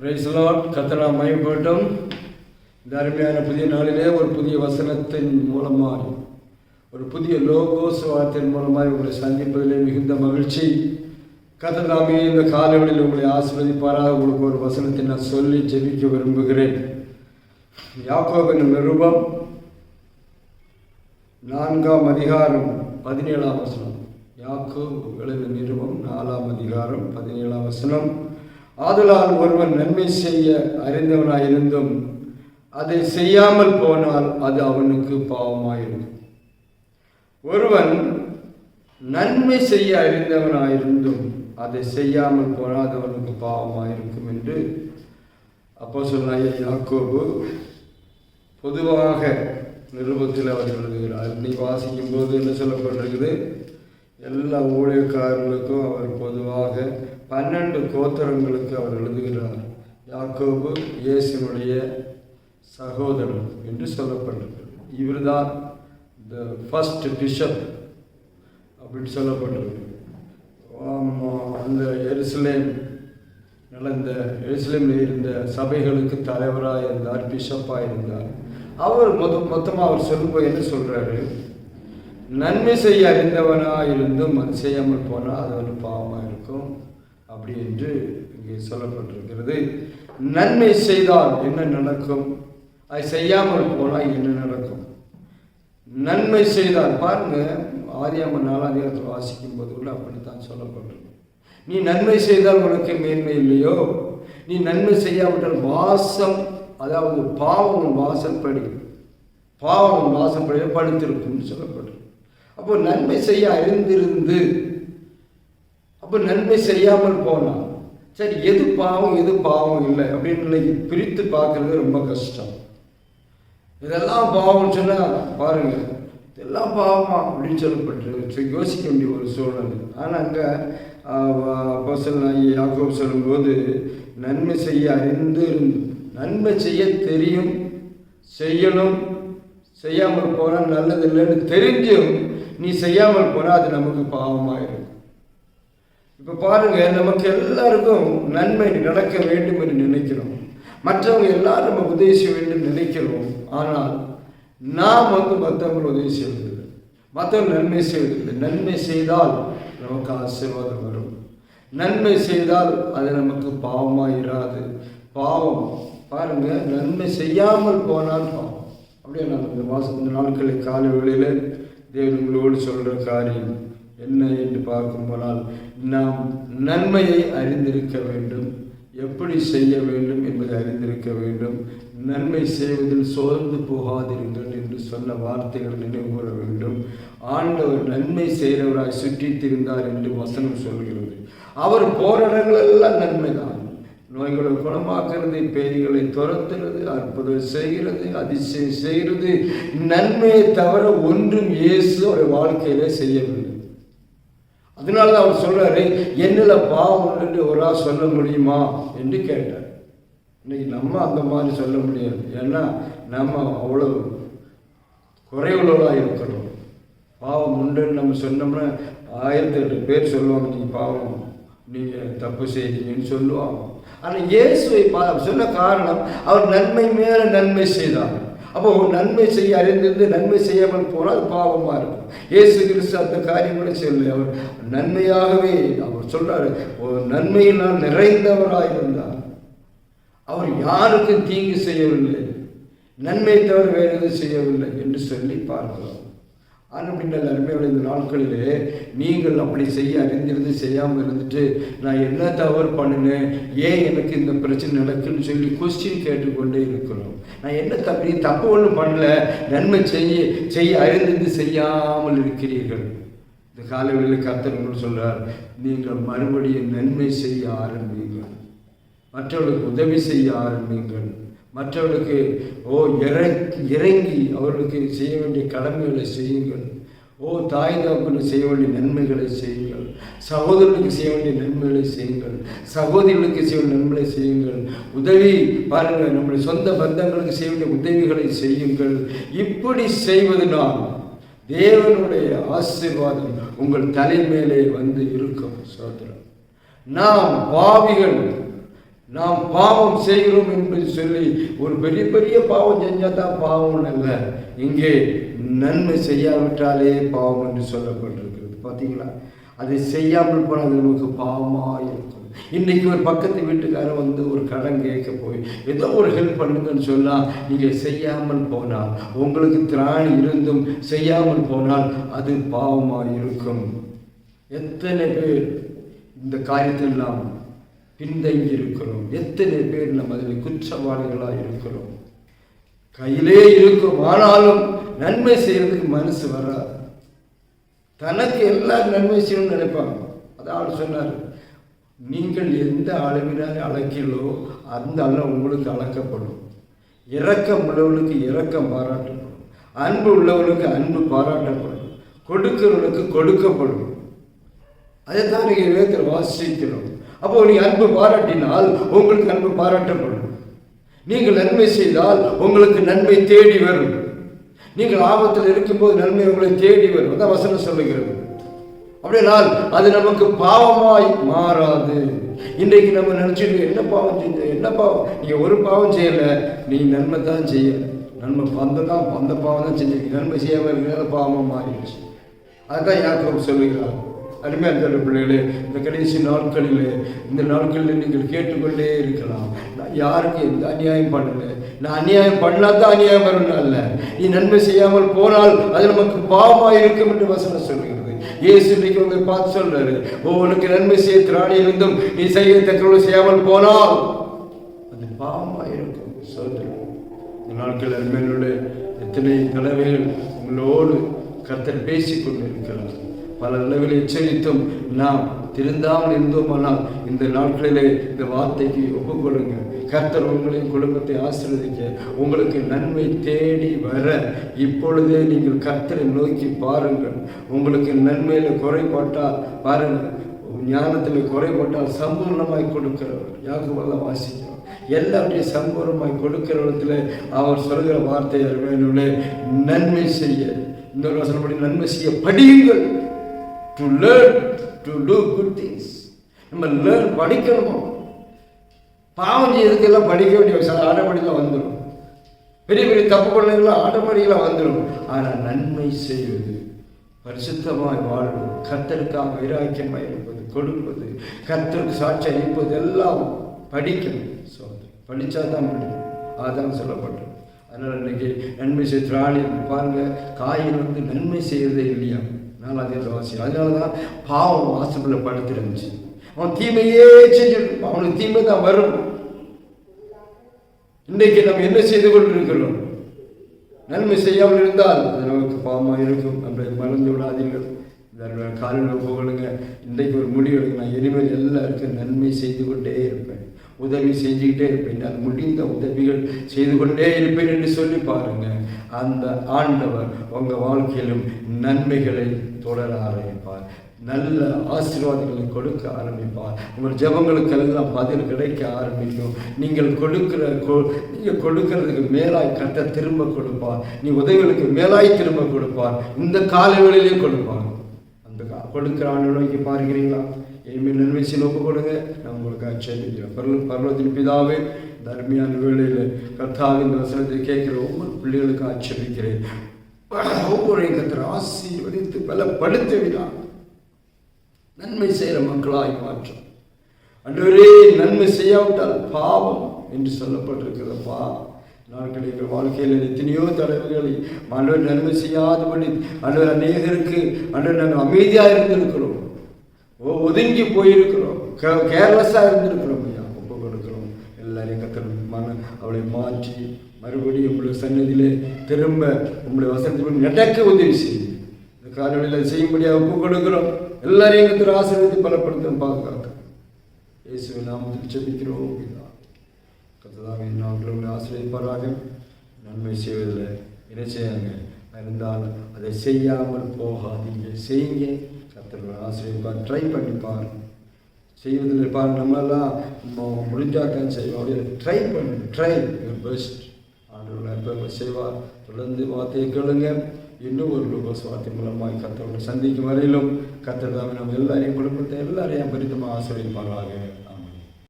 பிரைஸ்லாட் கத்தனா மயப்பட்டும் இந்த அருமையான புதிய நாளிலே ஒரு புதிய வசனத்தின் மூலமாக ஒரு புதிய லோகோஸ் வார்த்தையின் மூலமாக உங்களை சந்திப்பதிலே மிகுந்த மகிழ்ச்சி. கத்ததாமே இந்த காலவெளியில் உங்களை ஆசிர்வதிப்பாராக. உங்களுக்கு ஒரு வசனத்தை நான் சொல்லி ஜெபிக்க விரும்புகிறேன். யாக்கோபின் நிருபம் நான்காம் அதிகாரம் பதினேழாம் வசனம். யாக்கோ விளைவு நிருபம் நாலாம் அதிகாரம் பதினேழாம் வசனம். ஆதலால் ஒருவன் நன்மை செய்ய அறிந்தவனாயிருந்தும் அதை செய்யாமல் போனால் அது அவனுக்கு பாவமாயிருக்கும் ஒருவன் நன்மை செய்ய அறிந்தவனாயிருந்தும் அதை செய்யாமல் போனால் அது அவனுக்கு பாவமாயிருக்கும் என்று அப்போ சொன்னாய யாக்கோபு பொதுவாக நிருபத்தில் அவர் எழுதுகிறார். நீ வாசிக்கும் போது என்ன சொல்லப்பட்டிருக்குது? எல்லா ஊழியக்காரர்களுக்கும் அவர் பொதுவாக பன்னெண்டு கோத்திரங்களுக்கு அவர் எழுதுகிறார். யாக்கோபு இயேசுனுடைய சகோதரன் என்று சொல்லப்பட்டிருக்கிறது. இவர்தான் த ஃபஸ்ட் பிஷப் அப்படின்னு சொல்லப்பட்டிருக்கு. அந்த எருசலேம் நடந்த எருசலேமில் இருந்த சபைகளுக்கு தலைவராக இருந்தார் பிஷப்பாக இருந்தார் அவர் மொத்த மொத்தமாக அவர் சொல்லும்போது என்ன சொல்கிறாரு நன்மை செய்ய அறிந்தவனாக இருந்தும் அது செய்யாமல் போனால் அது வந்து பாவமாக இருக்கும். அப்படி என்று இங்கே சொல்லப்பட்டிருக்கிறது. நன்மை செய்தால் என்ன நடக்கும்? அது செய்யாமல் போனால் என்ன நடக்கும்? நன்மை செய்தால் பாருங்க ஆதியாம நாலாம் அதிகாரத்தில் வாசிக்கும் போது கூட அப்படித்தான் சொல்லப்பட்டிருக்கு. நீ நன்மை செய்தால் உனக்கு மேன்மை இல்லையோ? நீ நன்மை செய்யாவிட்டால் வாசம் அதாவது பாவம் வாசப்படி பாவம் வாசப்படி படுத்திருக்கும்னு சொல்லப்பட்டிருக்கு. அப்போ நன்மை செய்ய அறிந்திருந்து அப்போ நன்மை செய்யாமல் போனால் சரி எது பாவம் எது பாவம் இல்லை அப்படின்னு பிரித்து பார்க்கறது ரொம்ப கஷ்டம். இதெல்லாம் பாவம்னு சொன்னால் பாருங்கள் இதெல்லாம் பாவமா அப்படின்னு சொல்லப்பட்டு யோசிக்க வேண்டிய ஒரு சூழல் ஆனால் அங்கே பசல் யாக்கோ சொல்லும்போது நன்மை செய்ய அறிந்து நன்மை செய்ய தெரியும் செய்யணும் செய்யாமல் போனால் நல்லது இல்லைன்னு தெரிஞ்சும் நீ செய்யாமல் போனால் அது நமக்கு பாவமாயிடும் இப்போ பாருங்க நமக்கு எல்லாருக்கும் நன்மை நடக்க வேண்டும் என்று நினைக்கிறோம். மற்றவங்க எல்லாரும் நம்ம உதவி செய்ய வேண்டும் நினைக்கிறோம். ஆனால் நாம் வந்து மற்றவங்க உதவி செய்வதில்லை. மற்றவங்க நன்மை செய்வதில்லை. நன்மை செய்தால் நமக்கு ஆசீர்வாதம் வரும். நன்மை செய்தால் அது நமக்கு பாவமாக இராது பாவம் பாருங்க நன்மை செய்யாமல் போனால் பாவம். அப்படியே நான் இந்த மாதம் இந்த நாட்களில் காலை வேளையில் தேவன் உங்களோடு சொல்கிற காரியம் என்ன என்று பார்க்கும் போனால் நாம் நன்மையை அறிந்திருக்க வேண்டும். எப்படி செய்ய வேண்டும் என்பதை அறிந்திருக்க வேண்டும். நன்மை செய்வதில் சோர்ந்து போகாதிருங்கள் என்று சொன்ன வார்த்தைகள் நினைவு கூற வேண்டும். ஆண்டவர் நன்மை செய்கிறவராய் சுற்றித்திருந்தார் என்று வசனம் சொல்கிறது. அவர் போராடங்கள் எல்லாம் நன்மைதான். நோய்களை குணமாக்குறது பேய்களை துரத்துறது அற்புதம் செய்கிறது அதிசயம் செய்கிறது. நன்மையை தவிர ஒன்றும் இயேசு அவருடைய வாழ்க்கையிலே செய்யவில்லை. அதனால தான் அவர் சொல்றாரு என்னில் பாவம் உண்டு என்று ஒரு ஆள் சொல்ல முடியுமா? என்று கேட்டார். இன்னைக்கு நம்ம அந்த மாதிரி சொல்ல முடியாது. ஏன்னா நம்ம அவ்வளவு குறைவுள்ளதாக இருக்கிறோம். பாவம் உண்டுன்னு நம்ம சொன்னோம்னா ஆயிரத்தி எட்டு பேர் சொல்லுவாங்க நீங்கள் பாவம் நீங்கள் தப்பு செய்தீங்கன்னு சொல்லுவாங்க ஆனால் இயேசுவை பா சொன்ன காரணம் அவர் நன்மை மேலே நன்மை செய்தார். அப்போ நன்மை செய்ய அறிந்திருந்து நன்மை செய்யாமல் போனால் அது பாவமாக இருக்கும். இயேசு கிறிஸ்து அந்த காரியங்களை சொல்லி அவர் நன்மையாகவே அவர் சொல்றாரு ஒரு நன்மையினால் நிறைந்தவராக இருந்தார். அவர் யாருக்கும் தீங்கு செய்யவில்லை. நன்மை தவிர வேறு எதுவும் செய்யவில்லை என்று சொல்லி பார்க்கிறோம். ஆனால் பின்னால் அருமையான இந்த நாட்களிலே நீங்கள் அப்படி செய்ய அறிந்திருந்து செய்யாமல் இருந்துட்டு நான் என்ன தவறு பண்ணினேன்? ஏன் எனக்கு இந்த பிரச்சனை நடக்குன்னு சொல்லி கொஸ்டின் கேட்டுக்கொண்டே இருக்கிறோம். நான் என்ன தப்பு தப்பு ஒன்றும் பண்ணல. நன்மை செய்ய செய்ய அறிந்திருந்து செய்யாமல் இருக்கிறீர்கள். இந்த காலவெளியில் கர்த்தர் சொல்கிறார் சொல்றார் நீங்கள் மறுபடியும் நன்மை செய்ய ஆரம்பிங்கள் மற்றவர்களுக்கு உதவி செய்ய ஆரம்பிங்கள் மற்றவர்களுக்கு ஓ இறங்கி இறங்கி அவர்களுக்கு செய்ய வேண்டிய கடமைகளை செய்யுங்கள். ஓ தாய் தகப்பனுக்கு செய்ய வேண்டிய நன்மைகளை செய்யுங்கள். சகோதரனுக்கு செய்ய வேண்டிய நன்மைகளை செய்யுங்கள். சகோதரிகளுக்கு செய்ய வேண்டிய நன்மைகளை செய்யுங்கள். உதவி பாருங்கள். நம்முடைய சொந்த பந்தங்களுக்கு செய்ய வேண்டிய உதவிகளை செய்யுங்கள். இப்படி செய்வதனால் தேவனுடைய ஆசீர்வாதம் உங்கள் தலைமையிலே வந்து இருக்கும் சோதரம் நாம் பாவிகள் நாம் பாவம் செய்கிறோம் என்று சொல்லி ஒரு பெரிய பெரிய பாவம் செஞ்சால் தான் பாவம் அல்ல. இங்கே நன்மை செய்யாவிட்டாலே பாவம் என்று சொல்லப்பட்டிருக்கிறது. பார்த்தீங்களா? அதை செய்யாமல் போனால் அது நமக்கு பாவமாக இருக்கும். இன்னைக்கு ஒரு பக்கத்து வீட்டுக்காரன் வந்து ஒரு கடன் கேட்க போய் ஏதோ ஒரு ஹெல்ப் பண்ணுங்கன்னு சொன்னால் நீங்கள் செய்யாமல் போனால் உங்களுக்கு திராணி இருந்தும் செய்யாமல் போனால் அது பாவமாக இருக்கும். எத்தனை பேர் இந்த காரியத்தில் நாம் பின்தங்கி இருக்கிறோம் எத்தனை பேர் நம்ம அதில் குற்றவாளிகளாக இருக்கிறோம்? கையிலே இருக்கும் ஆனாலும் நன்மை செய்யறதுக்கு மனசு வராது. தனக்கு எல்லாம் நன்மை செய்யணும்னு நினைப்பாங்க. அதான் சொன்னார். நீங்கள் எந்த அளவினால் அளக்கிறோ அந்த அளவு உங்களுக்கு அளக்கப்படும் இரக்கம் உள்ளவனுக்கு இரக்கம் பாராட்டப்படும். அன்பு உள்ளவனுக்கு அன்பு பாராட்டப்படும். கொடுக்கிறவர்களுக்கு கொடுக்கப்படும். அதைத்தான் நீங்கள் வேத்தில் வாசிக்கிறோம். அப்போ நீ அன்பு பாராட்டினால் உங்களுக்கு அன்பு பாராட்டப்படும். நீங்கள் நன்மை செய்தால் உங்களுக்கு நன்மை தேடி வரும். நீங்கள் ஆபத்தில் இருக்கும்போது நன்மை உங்களை தேடி வரும். தான் வசனம் சொல்லுகிறது. அப்படினால் அது நமக்கு பாவமாய் மாறாது. இன்றைக்கு நம்ம நினச்சிட்டு என்ன பாவம் செஞ்ச என்ன பாவம்? நீங்கள் ஒரு பாவம் செய்யலை நீ நன்மை தான் செய்ய. நன்மை பந்த தான் அந்த பாவம் தான் செஞ்சிருக்கீங்க நன்மை செய்யாமல் இருக்கிறது பாவமாக மாறிடுச்சு. அதுதான் யாக்கோப் சொல்லுகிறார். அருமையாக தரும் பிள்ளைகளே இந்த கடைசி நாட்களில் இந்த நாட்களில் நீங்கள் கேட்டுக்கொண்டே இருக்கலாம். நான் யாருக்கு எந்த அநியாயம் பண்ணலை? நான் அநியாயம் பண்ணாதான் அநியாயம் வரணும் அல்ல. நீ நன்மை செய்யாமல் போனால் அது நமக்கு பாவமாக இருக்கும் என்று வசனம் சொல்லுகிறது. இயேசு இன்னைக்கு உங்களை பார்த்து சொல்றாரு ஓ உனக்கு நன்மை செய்ய திராணி இருந்தும் நீ செய்யத்தக்கவளவு செய்யாமல் போனால் அது பாவமாக இருக்கும். சோதரன் இந்த நாட்கள் அருமையிலுள்ள எத்தனை தலைவர்கள் உங்களோடு கத்தர் பேசிக் கொண்டிருக்கிறார் பல அளவில் எச்சரித்தும் நாம் திருந்தாமல் இருந்தோமானால் இந்த நாட்களிலே இந்த வார்த்தைக்கு ஒப்புக்கொள்ளுங்க. கர்த்தர் உங்களின் குடும்பத்தை ஆசிர்வதிக்க உங்களுக்கு நன்மை தேடி வர இப்பொழுதே நீங்கள் கர்த்தரை நோக்கி பாருங்கள். உங்களுக்கு நன்மையில் குறைபாட்டால் பாருங்கள். ஞானத்தில் குறைபாட்டால் சம்பூர்ணமாய் கொடுக்கிறவர். யாக்குவெல்லாம் வாசிக்கிறோம் எல்லாவற்றையும் சம்பூர்ணமாய் கொடுக்கிற இடத்துல அவர் சொல்கிற வார்த்தை வேணும்னே நன்மை செய்ய. இன்னொரு வசனப்படி நன்மை செய்ய படியுங்கள் to learn to do good things நம்ம லேர்ன் படிக்கணுமோ? பாவம் செய்யறதுக்கெல்லாம் படிக்க வேண்டிய சில ஆட்டோமேட்டிக்காக வந்துடும் பெரிய பெரிய தப்பு பண்ணதுலாம் ஆட்டோமேட்டிக்கலாக வந்துடும் ஆனால் நன்மை செய்வது பரிசுத்தமாய் வாழ்வது கத்தருக்காக வைராக்கியமாக இருப்பது கொடுப்பது கத்தருக்கு சாட்சி அளிப்பது எல்லாம் படிக்கணும். ஸோ படித்தா தான் முடியும். அதான் சொல்லப்பட்டது. அதனால் இன்னைக்கு நன்மை செய்ய திராணி பாருங்கள் காயில் வந்து நன்மை செய்கிறதே இல்லையா? நாலாவது வாசி அதனால தான் பாவம் வாசப்பில் படுத்துருந்துச்சு அவன் தீமையே செஞ்சிருப்பான் அவனுக்கு தீமை தான் வரும். இன்றைக்கு நம்ம என்ன செய்து கொண்டிருக்கிறோம்? நன்மை செய்யாமல் இருந்தால் அது நமக்கு பாவமாக இருக்கும். அப்படி மறந்து விடாதீர்கள். இந்த காலையில் புகழுங்க இன்றைக்கு ஒரு முடிவு எடுக்கணும். நான் இனிமேல் எல்லாருக்கும் நன்மை செய்து கொண்டே இருப்பேன். உதவி செஞ்சுக்கிட்டே இருப்பேன். நான் முடிந்த உதவிகள் செய்து கொண்டே இருப்பேன் என்று சொல்லி பாருங்க அந்த ஆண்டவர் உங்கள் வாழ்க்கையிலும் நன்மைகளை தொடர ஆரம்பிப்பார். நல்ல ஆசீர்வாதங்களை கொடுக்க ஆரம்பிப்பார். உங்கள் ஜெபங்களுக்கெல்லாம் பதில் கிடைக்க ஆரம்பிக்கும். நீங்கள் கொடுக்கிற நீங்கள் கொடுக்கறதுக்கு மேலாய் கட்ட திரும்ப கொடுப்பார். நீ உதவிகளுக்கு மேலாய் திரும்ப கொடுப்பார். இந்த காலவெளியிலே கொடுப்பார். அந்த கா- கொடுக்கிற ஆண்டு நோக்கி பார்க்கிறீங்களா இனிமேல் நன்மை செய்ய ஒப்பு கொடுங்க நான் உங்களுக்கு செஞ்சுக்கிறேன் பரல பரலத்தின் பிதாவே தர்மியான வேளையில் கர்த்தாவின் வசனத்தை கேட்கிற ஒவ்வொரு பிள்ளைகளுக்கும் ஆச்சரிக்கிறேன் ஒவ்வொரு கத்திர ஆசீர்வதித்து பலப்படுத்துவினார் நன்மை செய்கிற மக்களாய் மாற்றும் அன்றுவரே நன்மை செய்யாவிட்டால் பாவம் என்று சொல்லப்பட்டிருக்கிறதப்பா நாட்கள் எங்கள் வாழ்க்கையில் எத்தனையோ தலைவர்களை ஆண்டவர் நன்மை செய்யாதபடி அன்று அநேகருக்கு அன்று நாங்கள் அமைதியாக இருந்திருக்கிறோம் ஒதுங்கி போயிருக்கிறோம். கேர்லெஸ்ஸாக இருந்திருக்கிறோம். ஐயா ஒப்பு கொடுக்கிறோம். எல்லாரையும் கத்தர் மன அவளை மாற்றி மறுபடியும் உங்களுடைய சன்னதியில் திரும்ப உங்களுடைய வசனத்தில் நடக்க உதவி செய்யும் இந்த காலவெளியில் செய்யும்படியாக ஒப்பு கொடுக்கிறோம். எல்லாரையும் கத்திர ஆசீர்வதித்து பலப்படுத்தும். பாதுகாக்க இயேசுவை நாமத்தில் ஜெபிக்கிறோம் பிதா. கர்த்ததாவே ஆசிரியப்பாராக நன்மை செய்வதில் என்ன செய்யாங்க இருந்தால் அதை செய்யாமல் போகாதீங்க. செய்யுங்க. கர்த்தர் ஆசிரியப்பார் ட்ரை பண்ணிப்பார் செய்வதில் பாரு நம்மளெல்லாம் முடிஞ்சாக்கன்னு செய்வோம். அப்படின்னு ட்ரை பண்ணு. ட்ரை யுவர் பெஸ்ட் ஆண்டவர்கள் எப்போ செய்வார். தொடர்ந்து வார்த்தையை கேளுங்க. இன்னும் ஒரு லூபஸ் வார்த்தை மூலமாக கத்தோட சந்திக்கும் வரையிலும் கத்தர் தாமே நம்ம எல்லாரையும் குடும்பத்தை எல்லாரையும் பரிதமாக ஆசிரியப்பார்களாக